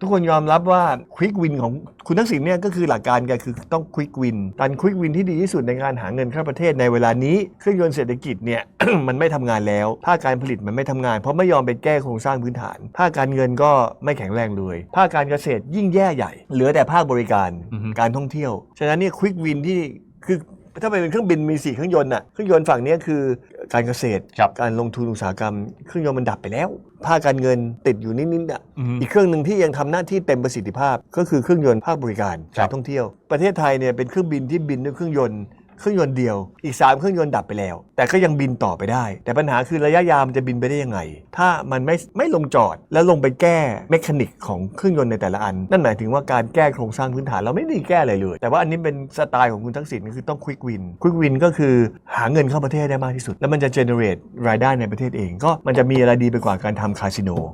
ทุกคนยอมรับว่าควิกวินของคุณทักษิณเนี่ยก็คือหลักการแกคือต้องควิกวินการควิกวินที่ดีที่สุดในการหาเงินเข้าประเทศในเวลานี้เครื่องยนต์เศรษฐกิจเนี่ย มันไม่ทำงานแล้วภาคการผลิตมันไม่ทำงาน เพราะไม่ยอมไปแก้โครงสร้างพื้นฐานภาคการเงินก็ไม่แข็งแรงเลยภาคการเกษตรยิ่งแย่ใหญ่ เหลือแต่ภาคบริการอือฮึการท่องเที่ยว ฉะนั้นเนี่ยควิกวินที่คือ ถ้าเป็นเครื่องบินมีสี่เครื่องยนต์น่ะเครื่องยนต์ฝั่งเนี้ยคือการเกษตรครับการลงทุนอุตสาหกรรม เครื่องยนต์มันดับไปแล้วภาคการเงินติดอยู่นิดๆอะอืมอีกเครื่องหนึ่งที่ยังทำหน้าที่เต็มประสิทธิภาพ ก็คือเครื่องยนต์ภาคบริการครักาบรท่องเที่ยว ประเทศไทยเนี่ยเป็นเครื่องบินที่บินด้วยเครื่องยนต์ เครื่องยนต์เดียว อีก 3 เครื่องยนต์ดับไปแล้ว แต่ก็ยังบินต่อไปได้ แต่ปัญหาคือระยะยาวมันจะบินไปได้ยังไง ถ้ามันไม่ไม่ลงจอดแล้วลงไปแก้เมคานิกของเครื่องยนต์ในแต่ละอัน นั่นหมายถึงว่าการแก้โครงสร้างพื้นฐานเราไม่ได้แก้อะไรเลย แต่ว่าอันนี้เป็นสไตล์ของคุณทักษิณก็คือต้องควิกวินควิกวินก็คือหาเงินเข้าประเทศได้มากที่สุด แล้วมันจะเจเนเรตรายได้ในประเทศเองก็มันจะมีอะไรดีไปกว่าการทำคาสิโน